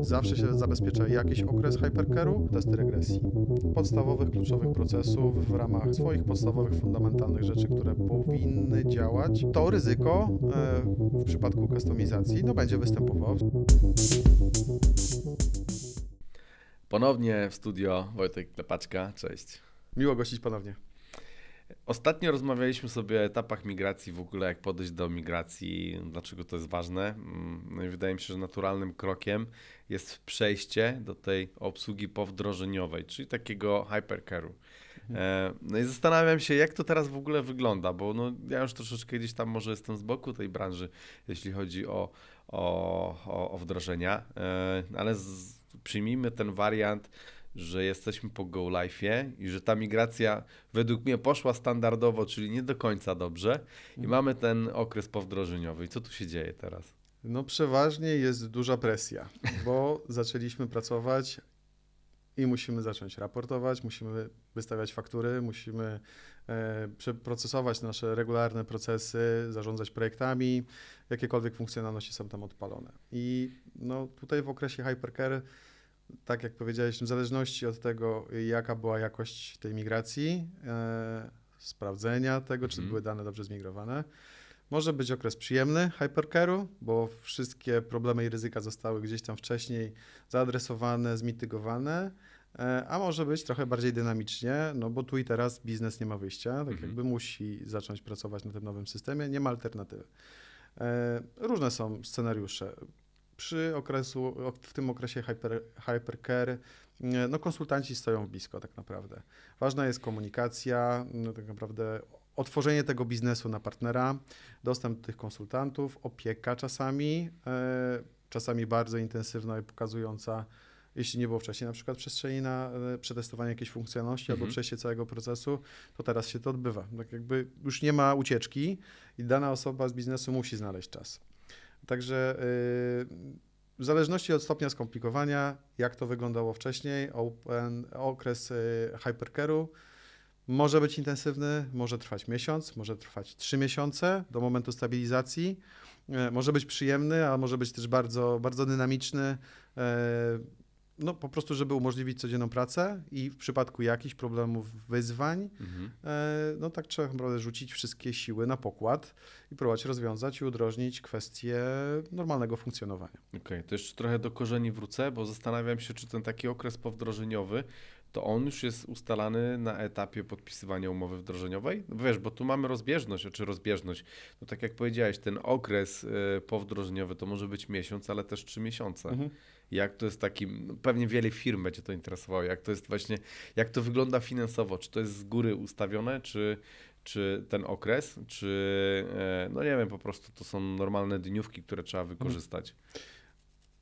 zawsze się zabezpiecza jakiś okres hypercare'u, testy regresji. Podstawowych, kluczowych procesów w ramach swoich podstawowych, fundamentalnych rzeczy, które powinny działać, to ryzyko e, w przypadku kustomizacji no, będzie występowało. Ponownie w studio Wojtek Klepaczka, cześć. Miło gościć ponownie. Ostatnio rozmawialiśmy sobie o etapach migracji, w ogóle jak podejść do migracji, dlaczego to jest ważne. Mm, No i wydaje mi się, że naturalnym krokiem jest przejście do tej obsługi powdrożeniowej, czyli takiego hypercare'u. E, No i zastanawiam się, jak to teraz w ogóle wygląda, bo no, ja już troszeczkę gdzieś tam może jestem z boku tej branży, jeśli chodzi o, o, o, o wdrożenia, E, ale z, przyjmijmy ten wariant, że jesteśmy po go life'ie i że ta migracja według mnie poszła standardowo, czyli nie do końca dobrze i mamy ten okres powdrożeniowy. I co tu się dzieje teraz? No przeważnie jest duża presja, bo zaczęliśmy pracować i musimy zacząć raportować, musimy wystawiać faktury, musimy e, przeprocesować nasze regularne procesy, zarządzać projektami, jakiekolwiek funkcjonalności są tam odpalone. I no, tutaj w okresie hypercare, tak jak powiedziałeś, w zależności od tego, jaka była jakość tej migracji, e, sprawdzenia tego, czy Mhm. były dane dobrze zmigrowane, może być okres przyjemny hypercare'u, bo wszystkie problemy i ryzyka zostały gdzieś tam wcześniej zaadresowane, zmitygowane, e, a może być trochę bardziej dynamicznie, no bo tu i teraz biznes nie ma wyjścia, tak Mhm. jakby musi zacząć pracować na tym nowym systemie, nie ma alternatywy. E, Różne są scenariusze. Przy okresu, w tym okresie hyper, hypercare, no konsultanci stoją blisko tak naprawdę. Ważna jest komunikacja, no tak naprawdę otworzenie tego biznesu na partnera, dostęp do tych konsultantów, opieka czasami, e, czasami bardzo intensywna i pokazująca, jeśli nie było wcześniej na przykład przestrzeni na e, przetestowanie jakiejś funkcjonalności Mhm. albo przejście całego procesu, to teraz się to odbywa. Tak jakby już nie ma ucieczki i dana osoba z biznesu musi znaleźć czas. Także y, w zależności od stopnia skomplikowania, jak to wyglądało wcześniej, open, okres y, hypercare'u może być intensywny, może trwać miesiąc, może trwać trzy miesiące do momentu stabilizacji. E, Może być przyjemny, a może być też bardzo, bardzo dynamiczny. No po prostu, żeby umożliwić codzienną pracę i w przypadku jakichś problemów, wyzwań, Mhm. e, no tak trzeba naprawdę rzucić wszystkie siły na pokład i próbować rozwiązać i udrożnić kwestie normalnego funkcjonowania. Okej, to jeszcze trochę do korzeni wrócę, bo zastanawiam się, czy ten taki okres powdrożeniowy, to on już jest ustalany na etapie podpisywania umowy wdrożeniowej? No Wiesz, bo tu mamy rozbieżność, czy rozbieżność. No tak jak powiedziałeś, ten okres y, powdrożeniowy to może być miesiąc, ale też trzy miesiące. Jak to jest taki, no pewnie wiele firm będzie to interesowało, jak to jest właśnie, jak to wygląda finansowo, czy to jest z góry ustawione, czy, czy ten okres, czy, e, no nie wiem, po prostu to są normalne dniówki, które trzeba wykorzystać.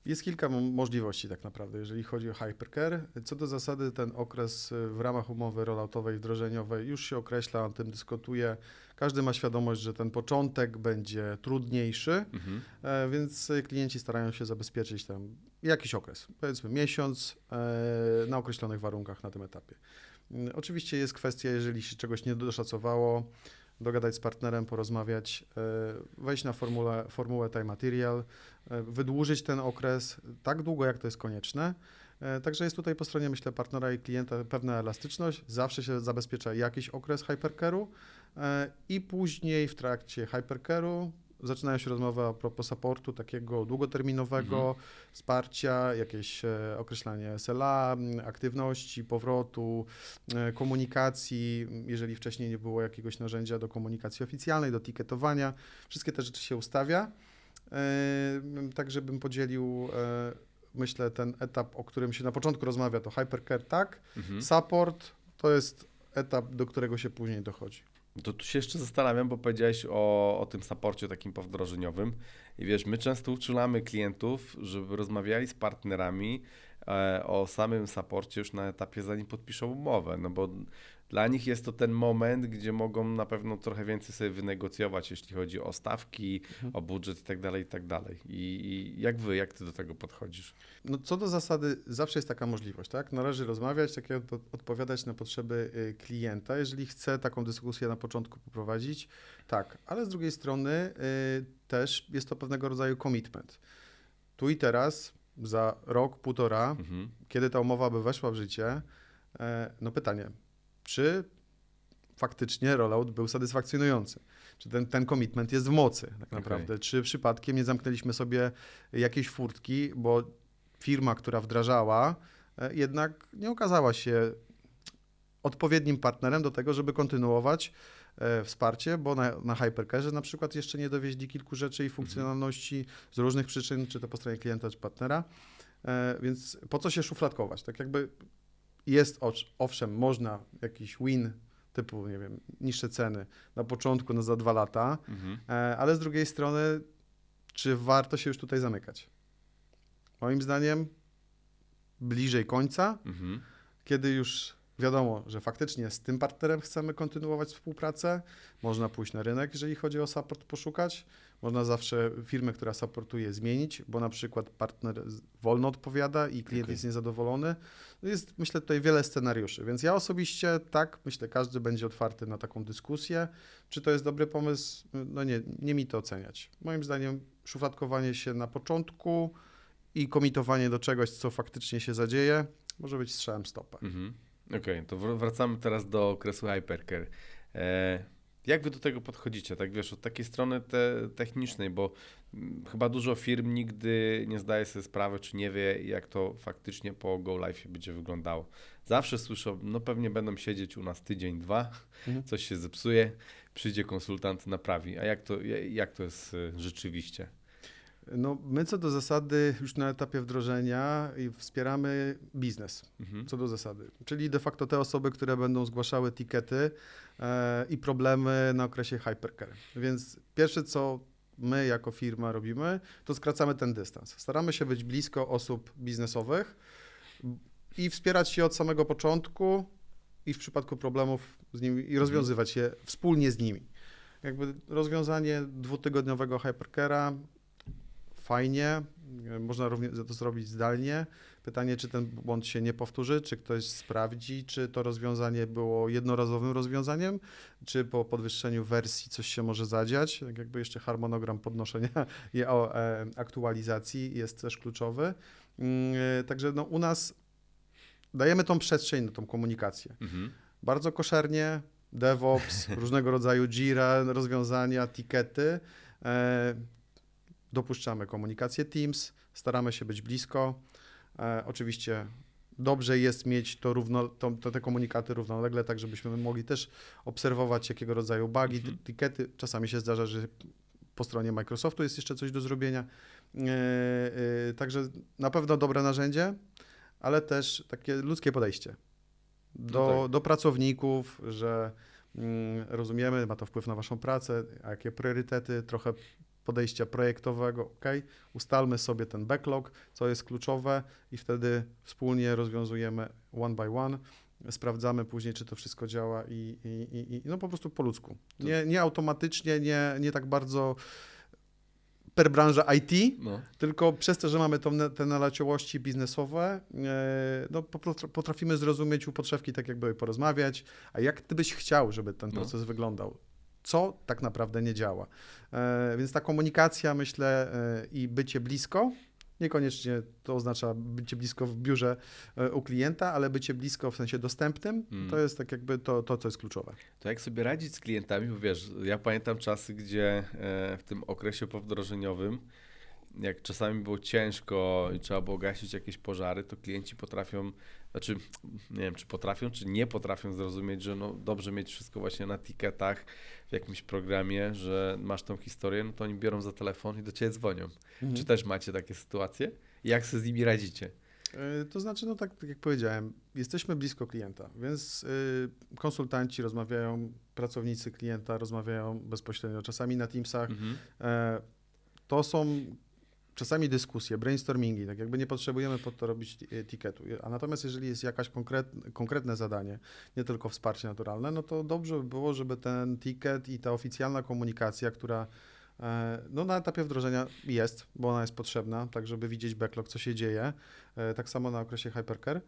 Jest kilka mo- możliwości tak naprawdę, jeżeli chodzi o hypercare. Co do zasady ten okres y, w ramach umowy rolloutowej, wdrożeniowej już się określa, o tym dyskutuje. Każdy ma świadomość, że ten początek będzie trudniejszy, Mhm. e, więc klienci starają się zabezpieczyć tam jakiś okres, powiedzmy miesiąc e, na określonych warunkach na tym etapie. Mm, Oczywiście jest kwestia, jeżeli się czegoś nie doszacowało, dogadać z partnerem, porozmawiać, e, wejść na formułę, formułę time material, e, wydłużyć ten okres tak długo, jak to jest konieczne. E, Także jest tutaj po stronie, myślę, partnera i klienta pewna elastyczność. Zawsze się zabezpiecza jakiś okres hypercare'u i później w trakcie hypercare'u zaczynają się rozmowy a propos supportu takiego długoterminowego, Mhm. wsparcia, jakieś e, określanie SLA, aktywności, powrotu, e, komunikacji, jeżeli wcześniej nie było jakiegoś narzędzia do komunikacji oficjalnej, do ticketowania. Wszystkie te rzeczy się ustawia. E, Tak, żebym podzielił, myślę, ten etap, o którym się na początku rozmawia, to hypercare, tak. Mhm. Support to jest etap, do którego się później dochodzi. To tu się jeszcze zastanawiam, bo powiedziałeś o, o tym saporcie takim powdrożeniowym. I wiesz, my często uczulamy klientów, żeby rozmawiali z partnerami e, o samym saporcie już na etapie zanim podpiszą umowę, no bo dla nich jest to ten moment, gdzie mogą na pewno trochę więcej sobie wynegocjować, jeśli chodzi o stawki, o budżet i tak dalej, i tak dalej. I, I jak wy, jak ty do tego podchodzisz? No, co do zasady, zawsze jest taka możliwość, tak? Należy rozmawiać, tak jak odpo- odpowiadać na potrzeby y, klienta. Jeżeli chce taką dyskusję na początku poprowadzić, tak, ale z drugiej strony y, też jest to pewnego rodzaju commitment. Tu i teraz za rok, półtora, Mhm. kiedy ta umowa by weszła w życie, e, no pytanie, czy faktycznie rollout był satysfakcjonujący? Czy ten, ten commitment jest w mocy tak naprawdę? Czy przypadkiem nie zamknęliśmy sobie jakiejś furtki, bo firma, która wdrażała, e, jednak nie okazała się odpowiednim partnerem do tego, żeby kontynuować e, wsparcie, bo na, na Hypercarze na przykład jeszcze nie dowieźli kilku rzeczy i funkcjonalności z różnych przyczyn, czy to po stronie klienta, czy partnera. E, Więc po co się szufladkować? Tak jakby jest, owszem, można jakiś win typu, nie wiem, niższe ceny na początku, no za dwa lata, Mhm. e, ale z drugiej strony, czy warto się już tutaj zamykać? Moim zdaniem bliżej końca, Mhm. kiedy już wiadomo, że faktycznie z tym partnerem chcemy kontynuować współpracę, można pójść na rynek, jeżeli chodzi o support, poszukać. Można zawsze firmę, która supportuje, zmienić, bo na przykład partner wolno odpowiada i klient Okej. jest niezadowolony. No Jest, myślę, tutaj wiele scenariuszy, więc ja osobiście tak, myślę, każdy będzie otwarty na taką dyskusję. Czy to jest dobry pomysł? No nie, nie mi to oceniać. Moim zdaniem szufladkowanie się na początku i komitowanie do czegoś, co faktycznie się zadzieje, może być strzałem stopę. Mhm. Okej, to wr- wracamy teraz do okresu Hypercare. E, jak wy do tego podchodzicie, tak wiesz, od takiej strony te, technicznej, bo mm, chyba dużo firm nigdy nie zdaje sobie sprawy, czy nie wie, jak to faktycznie po Go Live będzie wyglądało. Zawsze słyszą, no pewnie będą siedzieć u nas tydzień, dwa, Mhm. coś się zepsuje, przyjdzie konsultant, naprawi. A jak to, ja- jak to jest y, rzeczywiście? No, my co do zasady już na etapie wdrożenia wspieramy biznes, Mhm. co do zasady. Czyli de facto te osoby, które będą zgłaszały tikety i problemy na okresie hypercare. Więc pierwsze co my jako firma robimy, to skracamy ten dystans. Staramy się być blisko osób biznesowych i wspierać je od samego początku i w przypadku problemów z nimi i rozwiązywać je wspólnie z nimi. Jakby rozwiązanie dwutygodniowego hypercare'a fajnie, e, można również to zrobić zdalnie. Pytanie, czy ten błąd się nie powtórzy, czy ktoś sprawdzi, czy to rozwiązanie było jednorazowym rozwiązaniem, czy po podwyższeniu wersji coś się może zadziać. Tak jakby jeszcze harmonogram podnoszenia i e, aktualizacji jest też kluczowy. Mm, e, Także no, u nas dajemy tą przestrzeń na tą komunikację Mhm. bardzo koszernie, DevOps, różnego rodzaju Jira, rozwiązania, tikety. Dopuszczamy komunikację Teams, staramy się być blisko. E, oczywiście dobrze jest mieć to równo, to, to te komunikaty równolegle, tak żebyśmy mogli też obserwować jakiego rodzaju bugi, Mhm. ty- tikety. Czasami się zdarza, że po stronie Microsoftu jest jeszcze coś do zrobienia. E, e, także na pewno dobre narzędzie, ale też takie ludzkie podejście do, No tak. do pracowników, że mm, rozumiemy, ma to wpływ na waszą pracę, jakie priorytety, trochę podejścia projektowego, ok, ustalmy sobie ten backlog, co jest kluczowe i wtedy wspólnie rozwiązujemy one by one, sprawdzamy później, czy to wszystko działa i, i, i, no po prostu po ludzku. Nie, nie automatycznie, nie, nie tak bardzo per branża IT, No. tylko przez to, że mamy tą, te naleciałości biznesowe, e, no, potrafimy zrozumieć u potrzebki tak jakby porozmawiać, a jak ty byś chciał, żeby ten No. proces wyglądał? Co tak naprawdę nie działa? E, więc ta komunikacja, myślę, e, i bycie blisko, niekoniecznie to oznacza bycie blisko w biurze e, u klienta, ale bycie blisko w sensie dostępnym, Mm. to jest tak jakby to, to, co jest kluczowe. To jak sobie radzić z klientami, bo wiesz, ja pamiętam czasy, gdzie w tym okresie powdrożeniowym, jak czasami było ciężko i trzeba było gasić jakieś pożary, to klienci potrafią, znaczy nie wiem, czy potrafią, czy nie potrafią zrozumieć, że no dobrze mieć wszystko właśnie na tiketach w jakimś programie, że masz tą historię, no to oni biorą za telefon i do ciebie dzwonią. Czy też macie takie sytuacje? Jak sobie z nimi radzicie? E, To znaczy, no tak, tak jak powiedziałem, jesteśmy blisko klienta, więc y, konsultanci rozmawiają, pracownicy klienta rozmawiają bezpośrednio, czasami na Teamsach. Mhm. E, to są czasami dyskusje, brainstormingi, tak jakby nie potrzebujemy pod to robić e, tiketu. A natomiast jeżeli jest jakaś konkret, konkretne zadanie, nie tylko wsparcie naturalne, no to dobrze by było, żeby ten ticket i ta oficjalna komunikacja, która e, no na etapie wdrożenia jest, bo ona jest potrzebna, tak żeby widzieć backlog, co się dzieje. E, Tak samo na okresie hypercare.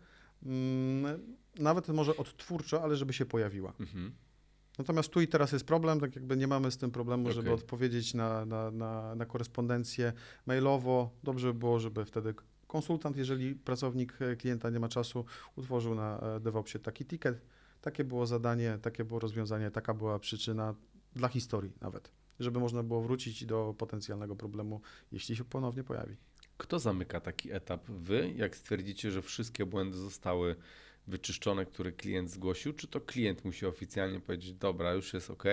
Mm, Nawet może odtwórczo, ale żeby się pojawiła. Mhm. Natomiast tu i teraz jest problem, tak jakby nie mamy z tym problemu, żeby Okej. odpowiedzieć na, na, na, na korespondencję mailowo. Dobrze by było, żeby wtedy konsultant, jeżeli pracownik e, klienta nie ma czasu, utworzył na e, DevOpsie taki ticket. Takie było zadanie, takie było rozwiązanie, taka była przyczyna dla historii nawet, żeby można było wrócić do potencjalnego problemu, jeśli się ponownie pojawi. Kto zamyka taki etap? Wy, jak stwierdzicie, że wszystkie błędy zostały wyczyszczone, które klient zgłosił, czy to klient musi oficjalnie powiedzieć, dobra, już jest ok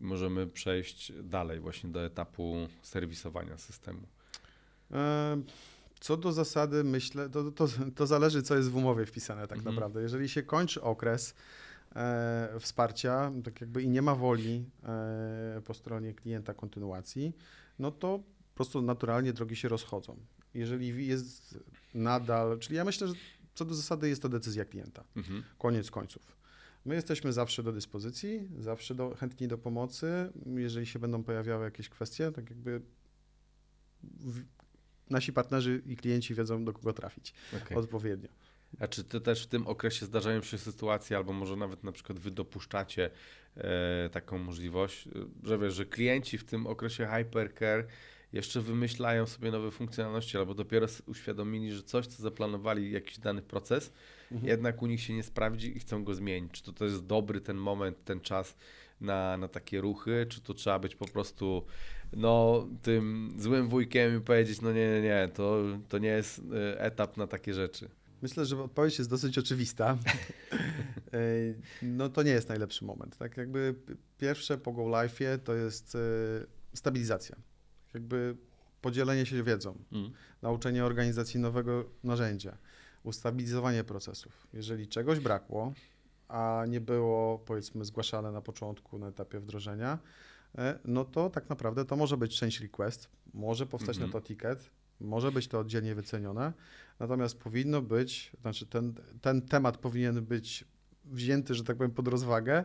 i możemy przejść dalej właśnie do etapu serwisowania systemu? E, Co do zasady, myślę, to, to, to zależy, co jest w umowie wpisane tak Mhm. naprawdę. Jeżeli się kończy okres e, wsparcia, tak jakby i nie ma woli e, po stronie klienta kontynuacji, no to po prostu naturalnie drogi się rozchodzą. Jeżeli jest nadal, czyli ja myślę, że co do zasady jest to decyzja klienta. Mhm. Koniec końców. My jesteśmy zawsze do dyspozycji, zawsze do, chętni do pomocy. Jeżeli się będą pojawiały jakieś kwestie, tak jakby w, nasi partnerzy i klienci wiedzą, do kogo trafić okej. odpowiednio. A czy to też w tym okresie zdarzają się sytuacje, albo może nawet na przykład wy dopuszczacie e, taką możliwość, e, że wiesz, że klienci w tym okresie hypercare jeszcze wymyślają sobie nowe funkcjonalności, albo dopiero uświadomili, że coś, co zaplanowali, jakiś dany proces, Mhm. jednak u nich się nie sprawdzi i chcą go zmienić. Czy to, to jest dobry ten moment, ten czas na, na takie ruchy, czy to trzeba być po prostu no, tym złym wujkiem i powiedzieć, no nie, nie, nie, to, to nie jest e, etap na takie rzeczy. Myślę, że odpowiedź jest dosyć oczywista. Ej, no to nie jest najlepszy moment. Tak jakby pierwsze po go life'ie to jest e, stabilizacja. Jakby podzielenie się wiedzą, Mm. nauczenie organizacji nowego narzędzia, ustabilizowanie procesów. Jeżeli czegoś brakło, a nie było powiedzmy zgłaszane na początku, na etapie wdrożenia, e, no to tak naprawdę to może być change request, może powstać Mhm. na to ticket, może być to oddzielnie wycenione, natomiast powinno być, znaczy ten, ten temat powinien być wzięty, że tak powiem, pod rozwagę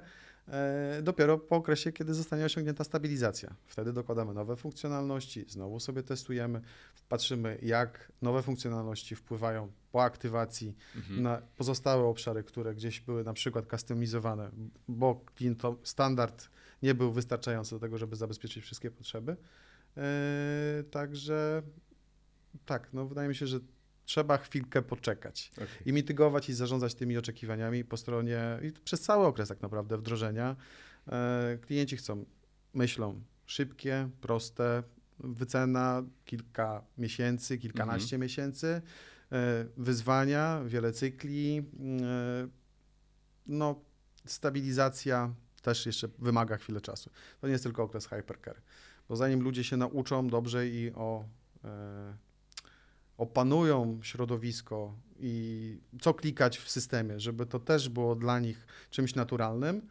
dopiero po okresie, kiedy zostanie osiągnięta stabilizacja. Wtedy dokładamy nowe funkcjonalności, znowu sobie testujemy, patrzymy, jak nowe funkcjonalności wpływają po aktywacji Mhm. na pozostałe obszary, które gdzieś były na przykład customizowane, bo klientom standard nie był wystarczający do tego, żeby zabezpieczyć wszystkie potrzeby. E, Także tak, no wydaje mi się, że trzeba chwilkę poczekać Okej. i mitygować i zarządzać tymi oczekiwaniami po stronie i przez cały okres tak naprawdę wdrożenia. E, Klienci chcą, myślą szybkie, proste, wycena kilka miesięcy, kilkanaście miesięcy, e, wyzwania, wiele cykli, e, no stabilizacja też jeszcze wymaga chwilę czasu. To nie jest tylko okres hypercare, bo zanim ludzie się nauczą dobrze i o opanują środowisko i co klikać w systemie, żeby to też było dla nich czymś naturalnym,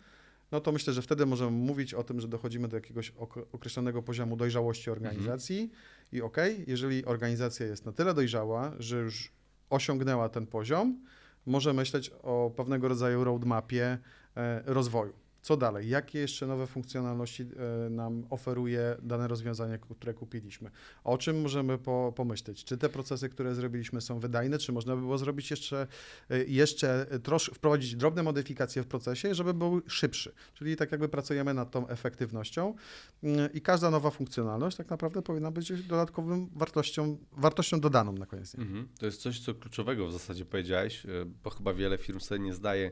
no to myślę, że wtedy możemy mówić o tym, że dochodzimy do jakiegoś ok- określonego poziomu dojrzałości organizacji i okej, jeżeli organizacja jest na tyle dojrzała, że już osiągnęła ten poziom, może myśleć o pewnego rodzaju roadmapie e, rozwoju. Co dalej? Jakie jeszcze nowe funkcjonalności e, nam oferuje dane rozwiązanie, które kupiliśmy? O czym możemy po, pomyśleć? Czy te procesy, które zrobiliśmy są wydajne, czy można by było zrobić jeszcze, e, jeszcze trosz, wprowadzić drobne modyfikacje w procesie, żeby był szybszy? Czyli tak jakby pracujemy nad tą efektywnością Mm, i każda nowa funkcjonalność tak naprawdę powinna być dodatkową wartością, wartością dodaną na koniec. Mhm. To jest coś, co kluczowego w zasadzie powiedziałeś, bo chyba wiele firm sobie nie zdaje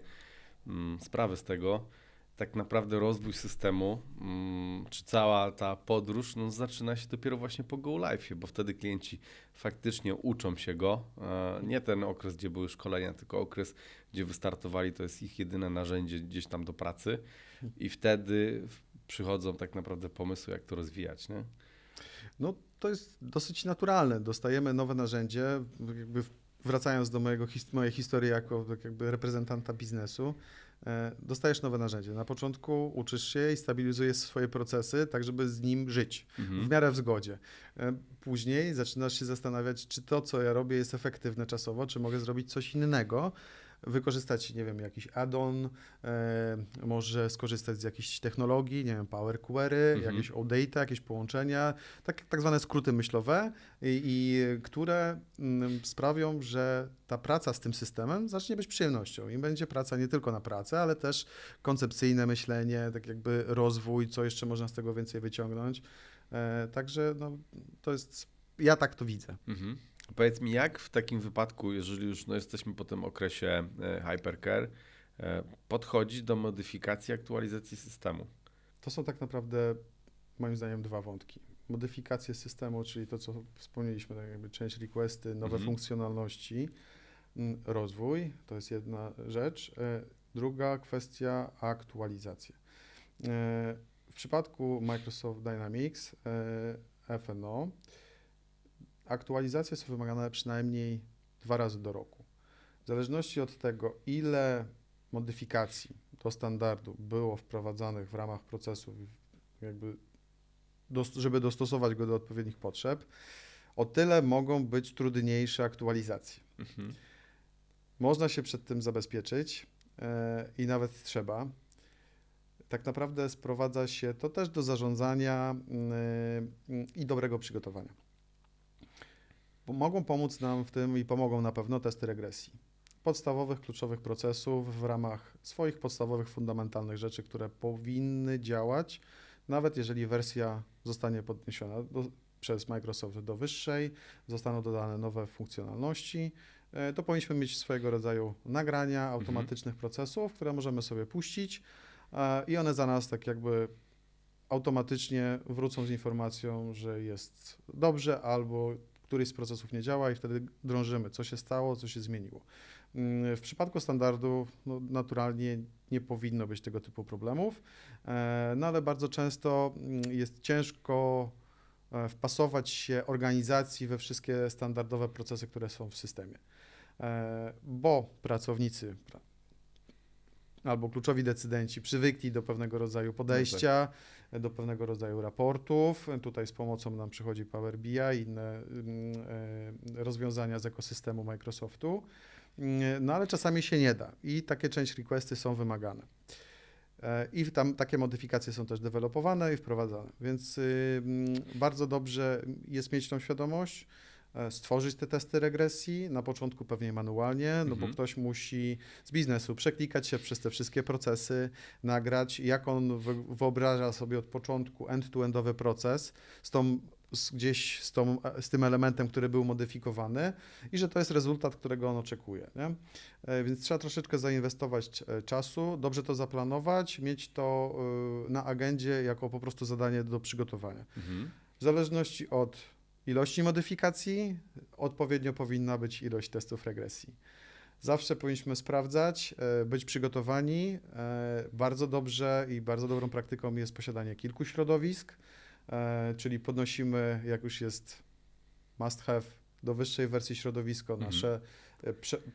mm, sprawy z tego. Tak naprawdę rozwój systemu, mm, czy cała ta podróż, no, zaczyna się dopiero właśnie po Go Live, bo wtedy klienci faktycznie uczą się go. E, Nie ten okres, gdzie były szkolenia, tylko okres, gdzie wystartowali, to jest ich jedyne narzędzie gdzieś tam do pracy i wtedy przychodzą tak naprawdę pomysły, jak to rozwijać. Nie? No to jest dosyć naturalne. Dostajemy nowe narzędzie, jakby wracając do mojego, mojej historii jako tak jakby reprezentanta biznesu, dostajesz nowe narzędzie. Na początku uczysz się i stabilizujesz swoje procesy, tak żeby z nim żyć. Mhm. w miarę w zgodzie. E, Później zaczynasz się zastanawiać, czy to, co ja robię, jest efektywne czasowo, czy mogę zrobić coś innego, wykorzystać, nie wiem, jakiś add-on, e, może skorzystać z jakichś technologii, nie wiem, Power Query, Mhm. jakieś OData, jakieś połączenia, tak, tak zwane skróty myślowe, i, i które mm, sprawią, że ta praca z tym systemem zacznie być przyjemnością i będzie praca nie tylko na pracę, ale też koncepcyjne myślenie, tak jakby rozwój, co jeszcze można z tego więcej wyciągnąć. E, Także no, to jest, ja tak to widzę. Mhm. Powiedz mi, jak w takim wypadku, jeżeli już no, jesteśmy po tym okresie e, hypercare, e, podchodzić do modyfikacji, aktualizacji systemu? To są tak naprawdę moim zdaniem dwa wątki. Modyfikacje systemu, czyli to, co wspomnieliśmy, tak jakby change requesty, nowe Mhm. funkcjonalności, mm, rozwój, to jest jedna rzecz. E, Druga kwestia aktualizacje. W przypadku Microsoft Dynamics FNO aktualizacje są wymagane przynajmniej dwa razy do roku. W zależności od tego, ile modyfikacji do standardu było wprowadzanych w ramach procesów, jakby żeby dostosować go do odpowiednich potrzeb, o tyle mogą być trudniejsze aktualizacje. Mhm. Można się przed tym zabezpieczyć e, i nawet trzeba. Tak naprawdę sprowadza się to też do zarządzania mm, i dobrego przygotowania. Mogą pomóc nam w tym i pomogą na pewno testy regresji. Podstawowych, kluczowych procesów w ramach swoich podstawowych, fundamentalnych rzeczy, które powinny działać, nawet jeżeli wersja zostanie podniesiona do, przez Microsoft do wyższej, zostaną dodane nowe funkcjonalności, e, to powinniśmy mieć swojego rodzaju nagrania automatycznych procesów, które możemy sobie puścić e, i one za nas tak jakby automatycznie wrócą z informacją, że jest dobrze albo któryś z procesów nie działa i wtedy drążymy, co się stało, co się zmieniło. Mm, W przypadku standardu no, naturalnie nie powinno być tego typu problemów, e, no ale bardzo często mm, jest ciężko e, wpasować się organizacji we wszystkie standardowe procesy, które są w systemie. E, Bo pracownicy pra- albo kluczowi decydenci przywykli do pewnego rodzaju podejścia, do pewnego rodzaju raportów. Tutaj z pomocą nam przychodzi Power BI i inne mm, e, rozwiązania z ekosystemu Microsoftu. Mm, No ale czasami się nie da i takie change requesty są wymagane. E, I tam takie modyfikacje są też dewelopowane i wprowadzane, więc y, mm, bardzo dobrze jest mieć tą świadomość, stworzyć te testy regresji, na początku pewnie manualnie, no bo Mhm. ktoś musi z biznesu przeklikać się przez te wszystkie procesy, nagrać, jak on wy- wyobraża sobie od początku end-to-endowy proces z tą, z, gdzieś z, tą, z tym elementem, który był modyfikowany i że to jest rezultat, którego on oczekuje. Nie? E, Więc trzeba troszeczkę zainwestować e, czasu, dobrze to zaplanować, mieć to e, na agendzie jako po prostu zadanie do przygotowania. Mhm. W zależności od ilości modyfikacji, odpowiednio powinna być ilość testów regresji. Zawsze powinniśmy sprawdzać, e, być przygotowani. E, Bardzo dobrze i bardzo dobrą praktyką jest posiadanie kilku środowisk, e, czyli podnosimy, jak już jest must have, do wyższej wersji środowisko Mhm. nasze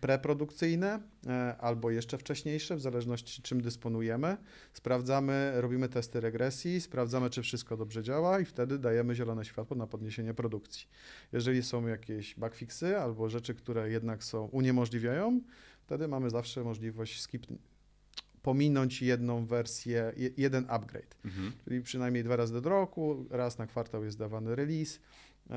preprodukcyjne e, albo jeszcze wcześniejsze, w zależności czym dysponujemy. Sprawdzamy, robimy testy regresji, sprawdzamy, czy wszystko dobrze działa i wtedy dajemy zielone światło na podniesienie produkcji. Jeżeli są jakieś bugfixy albo rzeczy, które jednak są uniemożliwiają, wtedy mamy zawsze możliwość skip, pominąć jedną wersję, je- jeden upgrade. Mhm. Czyli przynajmniej dwa razy do roku, raz na kwartał jest dawany release. E,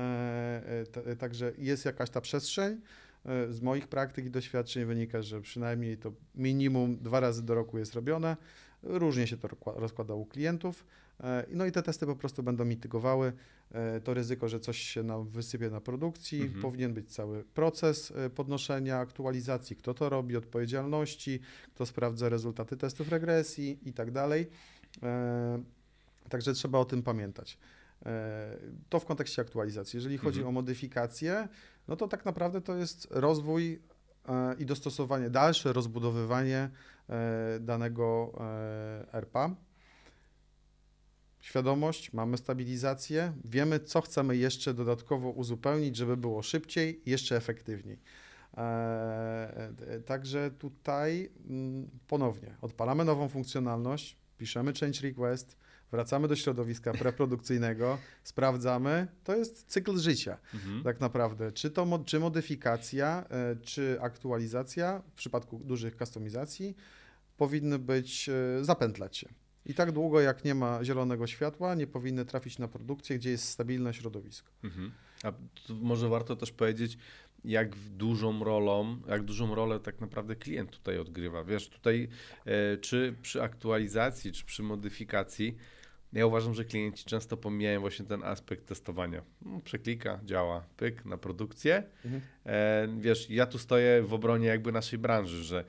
e, ta- Także jest jakaś ta przestrzeń. E, Z moich praktyk i doświadczeń wynika, że przynajmniej to minimum dwa razy do roku jest robione. Różnie się to rozkła- rozkłada u klientów. E, No i te testy po prostu będą mitygowały e, to ryzyko, że coś się nam wysypie na produkcji. Mhm. Powinien być cały proces podnoszenia, aktualizacji, kto to robi, odpowiedzialności, kto sprawdza rezultaty testów regresji i tak dalej. Także trzeba o tym pamiętać. E, To w kontekście aktualizacji. Jeżeli chodzi Mhm. o modyfikacje, no to tak naprawdę to jest rozwój e, i dostosowanie, dalsze rozbudowywanie e, danego e, RPA. Świadomość, mamy stabilizację, wiemy, co chcemy jeszcze dodatkowo uzupełnić, żeby było szybciej, jeszcze efektywniej. Także tutaj mm, ponownie odpalamy nową funkcjonalność, piszemy change request, wracamy do środowiska preprodukcyjnego, sprawdzamy. To jest cykl życia Mhm. tak naprawdę. Czy to czy modyfikacja, e, czy aktualizacja w przypadku dużych kustomizacji powinny być, e, zapętlać się. I tak długo jak nie ma zielonego światła, nie powinny trafić na produkcję, gdzie jest stabilne środowisko. Mhm. A może warto też powiedzieć, jak dużą rolą, jak dużą rolę tak naprawdę klient tutaj odgrywa. Wiesz, tutaj e, czy przy aktualizacji, czy przy modyfikacji, Ja uważam, że klienci często pomijają właśnie ten aspekt testowania. No, Przeklika, działa, pyk na produkcję. Mhm. E, wiesz, ja tu stoję w obronie jakby naszej branży, że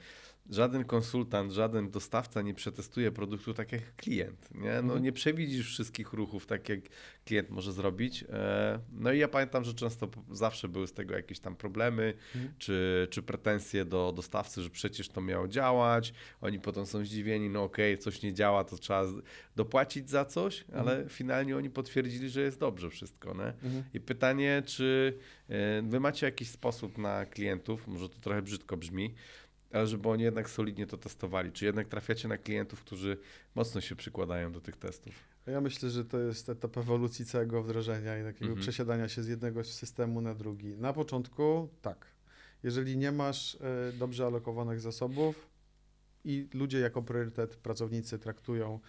żaden konsultant, żaden dostawca nie przetestuje produktu tak jak klient. Nie? No, Mhm. nie przewidzisz wszystkich ruchów tak jak klient może zrobić. E, no i ja pamiętam, że często zawsze były z tego jakieś tam problemy, Mhm. czy, czy pretensje do dostawcy, że przecież to miało działać. Oni potem są zdziwieni, no okej, coś nie działa, to trzeba dopłacić za coś, ale finalnie oni potwierdzili, że jest dobrze wszystko. Nie? Mhm. I pytanie, czy e, wy macie jakiś sposób na klientów, może to trochę brzydko brzmi, ale żeby oni jednak solidnie to testowali, czy jednak trafiacie na klientów, którzy mocno się przykładają do tych testów? Ja myślę, że to jest etap ewolucji całego wdrożenia i takiego Mhm. przesiadania się z jednego systemu na drugi. Na początku tak. Jeżeli nie masz e, dobrze alokowanych zasobów i ludzie jako priorytet pracownicy traktują,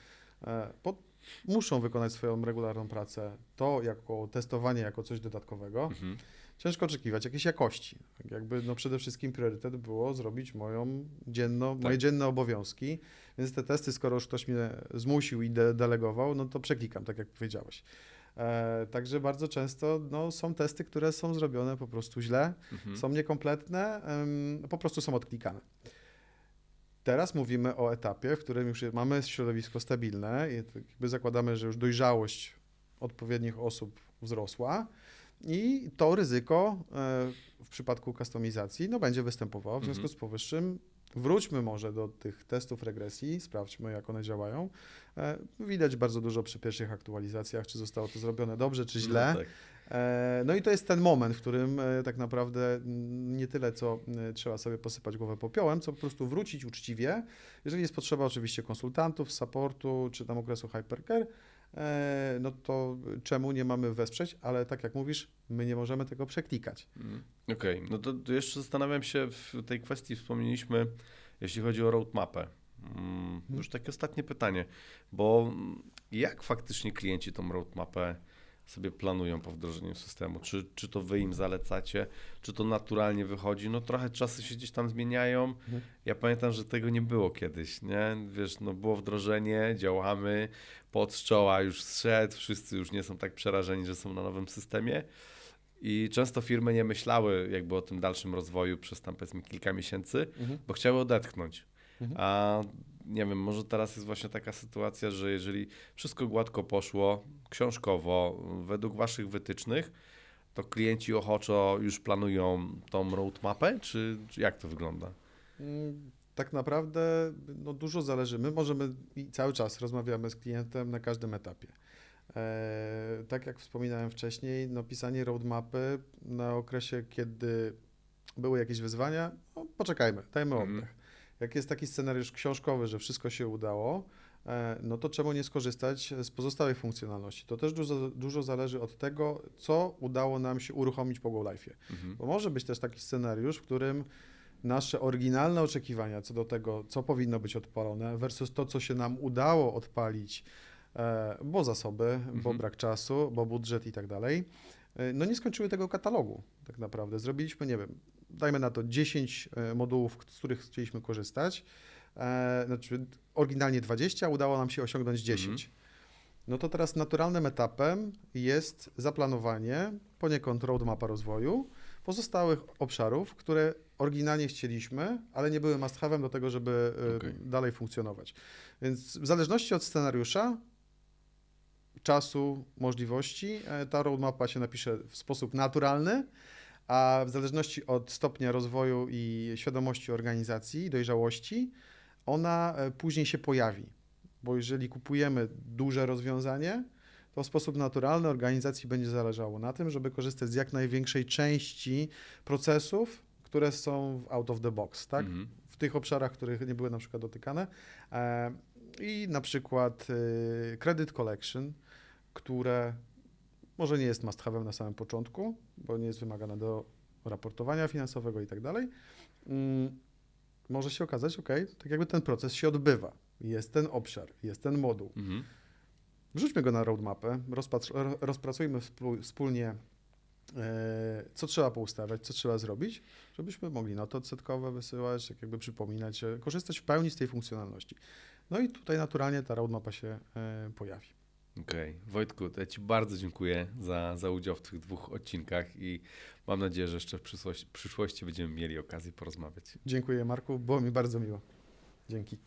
e, po, muszą wykonać swoją regularną pracę, to jako testowanie, jako coś dodatkowego, Mhm. Ciężko oczekiwać jakiejś jakości. Tak jakby no przede wszystkim priorytet było zrobić moją dzienno, moje Tak. dzienne obowiązki, więc te testy, skoro już ktoś mnie zmusił i de delegował, no to przeklikam, tak jak powiedziałeś. E, także bardzo często no, są testy, które są zrobione po prostu źle, Mhm. są niekompletne, em, po prostu są odklikane. Teraz mówimy o etapie, w którym już mamy środowisko stabilne i tak zakładamy, że już dojrzałość odpowiednich osób wzrosła i to ryzyko e, w przypadku kustomizacji no, będzie występowało. W związku Mhm. z powyższym wróćmy może do tych testów regresji, sprawdźmy jak one działają. E, Widać bardzo dużo przy pierwszych aktualizacjach, czy zostało to zrobione dobrze, czy źle. No tak. E, No i to jest ten moment, w którym tak naprawdę nie tyle, co trzeba sobie posypać głowę popiołem, co po prostu wrócić uczciwie. Jeżeli jest potrzeba oczywiście konsultantów, supportu, czy tam okresu hypercare, no to czemu nie mamy wesprzeć, ale tak jak mówisz, my nie możemy tego przeklikać. Mm, Okej, no to jeszcze zastanawiam się w tej kwestii, wspomnieliśmy, jeśli chodzi o roadmapę. Mm, Już takie ostatnie pytanie, bo jak faktycznie klienci tą roadmapę sobie planują po wdrożeniu systemu? Czy, czy to wy im zalecacie, czy to naturalnie wychodzi? No trochę czasy się gdzieś tam zmieniają. Mhm. Ja pamiętam, że tego nie było kiedyś, nie? Wiesz, no było wdrożenie, działamy, pod czoła już zszedł, wszyscy już nie są tak przerażeni, że są na nowym systemie. I często firmy nie myślały jakby o tym dalszym rozwoju przez tam powiedzmy kilka miesięcy, bo chciały odetchnąć. Mhm. A nie wiem, może teraz jest właśnie taka sytuacja, że jeżeli wszystko gładko poszło, książkowo, według waszych wytycznych, to klienci ochoczo już planują tą roadmapę, czy, czy jak to wygląda? Mm, Tak naprawdę no, dużo zależy. My możemy i cały czas rozmawiamy z klientem na każdym etapie. E, tak jak wspominałem wcześniej, no, pisanie roadmapy na okresie, kiedy były jakieś wyzwania, no, poczekajmy, dajmy Mhm. oddech. Jak jest taki scenariusz książkowy, że wszystko się udało, e, no to czemu nie skorzystać z pozostałych funkcjonalności? To też dużo, dużo zależy od tego, co udało nam się uruchomić po Go Life'ie. Mhm. Bo może być też taki scenariusz, w którym nasze oryginalne oczekiwania co do tego, co powinno być odpalone, versus to, co się nam udało odpalić, e, bo zasoby, bo Mhm. brak czasu, bo budżet i tak dalej, e, no nie skończyły tego katalogu tak naprawdę. Zrobiliśmy, nie wiem, dajmy na to 10 e, modułów, z których chcieliśmy korzystać, e, znaczy oryginalnie 20, udało nam się osiągnąć 10. No to teraz naturalnym etapem jest zaplanowanie, poniekąd roadmapa rozwoju pozostałych obszarów, które oryginalnie chcieliśmy, ale nie były must do tego, żeby e, Okej. dalej funkcjonować. Więc w zależności od scenariusza, czasu, możliwości, ta roadmapa się napisze w sposób naturalny, a w zależności od stopnia rozwoju i świadomości organizacji, dojrzałości, ona e, później się pojawi. Bo jeżeli kupujemy duże rozwiązanie, to w sposób naturalny organizacji będzie zależało na tym, żeby korzystać z jak największej części procesów, które są out of the box, tak? Mhm. w tych obszarach, których nie były na przykład dotykane. E, I na przykład y, credit collection, które może nie jest must have'em na samym początku, bo nie jest wymagane do raportowania finansowego i tak dalej. Mm, Może się okazać, ok, tak jakby ten proces się odbywa. Jest ten obszar, jest ten moduł. Mhm. Wrzućmy go na roadmapę, rozpracujmy wspólnie, e, co trzeba poustawiać, co trzeba zrobić, żebyśmy mogli noty odsetkowe wysyłać, tak jakby przypominać, e, korzystać w pełni z tej funkcjonalności. No i tutaj naturalnie ta roadmapa się e, pojawi. Okej. Wojtku, to ja Ci bardzo dziękuję za, za udział w tych dwóch odcinkach i mam nadzieję, że jeszcze w przyszłości, przyszłości będziemy mieli okazję porozmawiać. Dziękuję Marku, było mi bardzo miło. Dzięki.